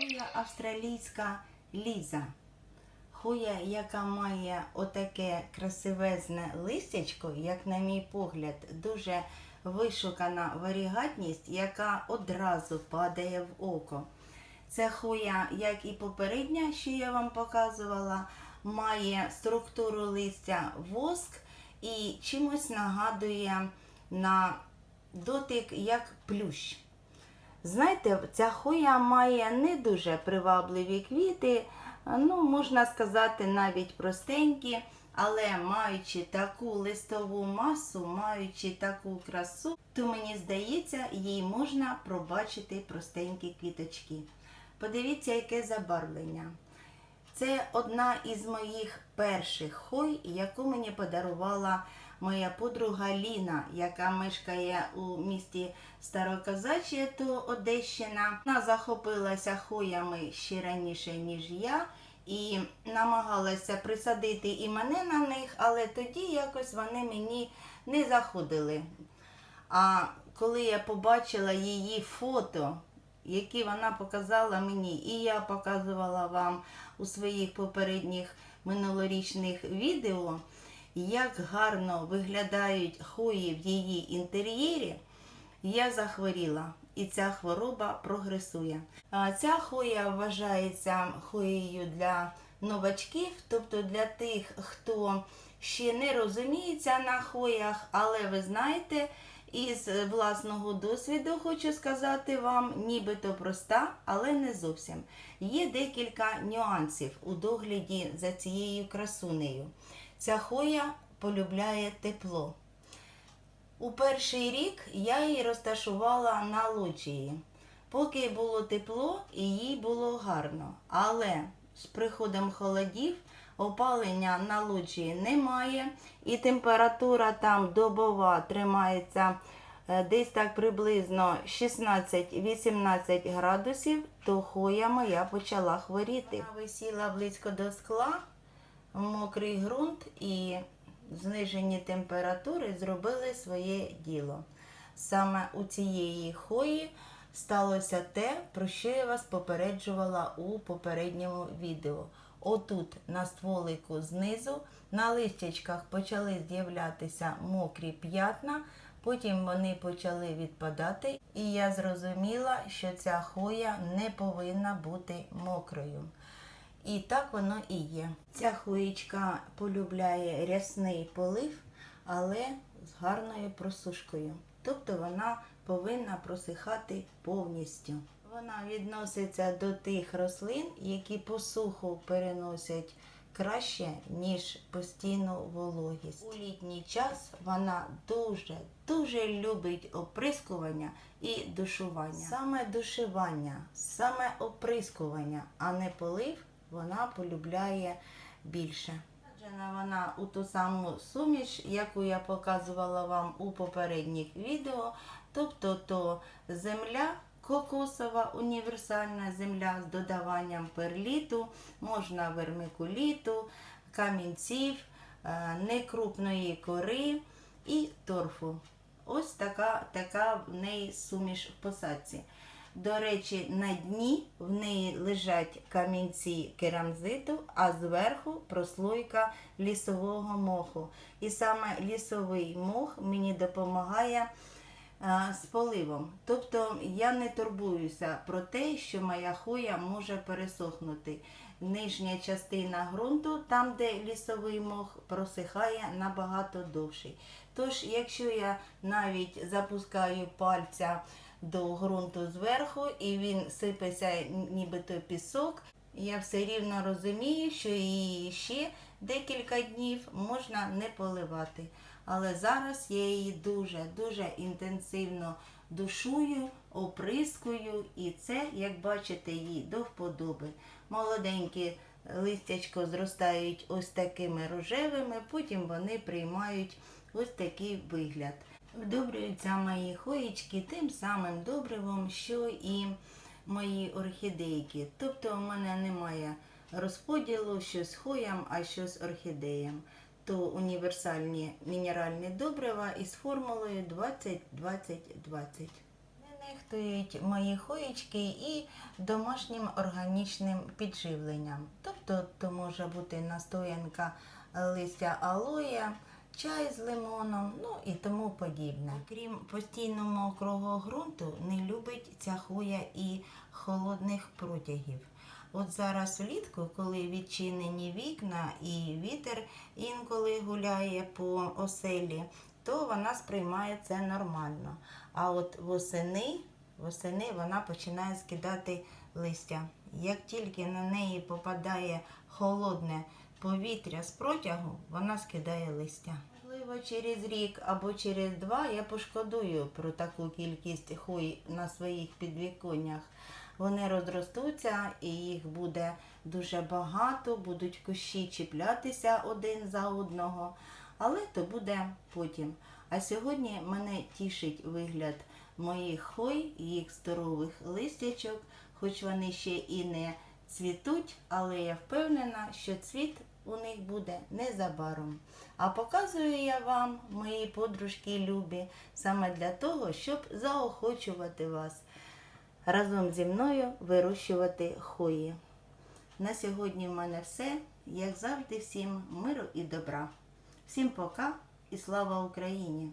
Хуя австралійська ліза. Хуя, яка має отаке красивезне листячко, як на мій погляд, дуже вишукана варігатність, яка одразу падає в око. Це хуя, як і попередня, що я вам показувала, має структуру листя воск і чимось нагадує на дотик як плющ. Знаєте, ця хоя має не дуже привабливі квіти, ну, можна сказати, навіть простенькі, але маючи таку листову масу, маючи таку красу, то мені здається, їй можна пробачити простенькі квіточки. Подивіться, яке забарвлення. Це одна із моїх перших хой, яку мені подарувала моя подруга Ліна, яка мешкає у місті Староказачє, то Одещина. Вона захопилася хоями ще раніше, ніж я, і намагалася присадити і мене на них, але тоді якось вони мені не заходили. А коли я побачила її фото, які вона показала мені, і я показувала вам у своїх попередніх минулорічних відео, як гарно виглядають хої в її інтер'єрі, я захворіла. І ця хвороба прогресує. Ця хоя вважається хоєю для новачків, тобто для тих, хто ще не розуміється на хоях, але ви знаєте, із власного досвіду хочу сказати вам, нібито проста, але не зовсім. Є декілька нюансів у догляді за цією красунею. Ця хоя полюбляє тепло. У перший рік я її розташувала на лоджії. Поки було тепло і їй було гарно. Але з приходом холодів опалення на лоджії немає, і температура там добова тримається е, десь так приблизно 16-18 градусів, то хоя моя почала хворіти. Вона висіла близько до скла, мокрий ґрунт і знижені температури зробили своє діло. Саме у цієї хої сталося те, про що я вас попереджувала у попередньому відео. Отут на стволику знизу на листячках почали з'являтися мокрі п'ятна, потім вони почали відпадати, і я зрозуміла, що ця хоя не повинна бути мокрою. І так воно і є. Ця хуєчка полюбляє рясний полив, але з гарною просушкою. Тобто вона повинна просихати повністю. Вона відноситься до тих рослин, які посуху переносять краще, ніж постійну вологість. У літній час вона дуже дуже любить оприскування і душування. Саме душування, саме оприскування, а не полив вона полюбляє більше. Саджена вона у ту саму суміш, яку я показувала вам у попередніх відео. Тобто то земля кокосова, універсальна земля з додаванням перліту, можна вермикуліту, камінців, е, некрупної кори і торфу. Ось така, така в неї суміш в посадці. До речі, на дні в неї лежать камінці керамзиту, а зверху прослойка лісового моху. І саме лісовий мох мені допомагає а, з поливом. Тобто я не турбуюся про те, що моя хоя може пересохнути. Нижня частина ґрунту, там де лісовий мох, просихає набагато довший. Тож, якщо я навіть запускаю пальця до ґрунту зверху і він сипеться нібито пісок, я все рівно розумію, що її ще декілька днів можна не поливати. Але зараз я її дуже-дуже інтенсивно душую, оприскую, і це, як бачите, їй до вподоби. Молоденькі листячко зростають ось такими рожевими, потім вони приймають ось такий вигляд. Вдобрюються мої хоєчки тим самим добривом, що і мої орхідейки. Тобто в мене немає розподілу щось хоям, а щось орхідеям. То універсальні мінеральні добрива із формулою 20-20-20. нехтують мої хоєчки і домашнім органічним підживленням. Тобто то може бути настоянка листя алоя, чай з лимоном, ну і тому подібне. Крім постійно мокрого ґрунту, не любить ця хоя і холодних протягів. От зараз влітку, коли відчинені вікна і вітер інколи гуляє по оселі, то вона сприймає це нормально. А от восени, восени вона починає скидати листя. Як тільки на неї попадає холодне повітря з протягу, вона скидає листя. Можливо, через рік або через два я пошкодую про таку кількість хой на своїх підвіконнях. Вони розростуться і їх буде дуже багато, будуть кущі чіплятися один за одного, але то буде потім. А сьогодні мене тішить вигляд моїх хой, їх здорових листячок, хоч вони ще і не цвітуть, але я впевнена, що цвіт у них буде незабаром. А показую я вам, мої подружки любі, саме для того, щоб заохочувати вас разом зі мною вирощувати хої. На сьогодні в мене все. Як завжди, всім миру і добра. Всім пока і слава Україні!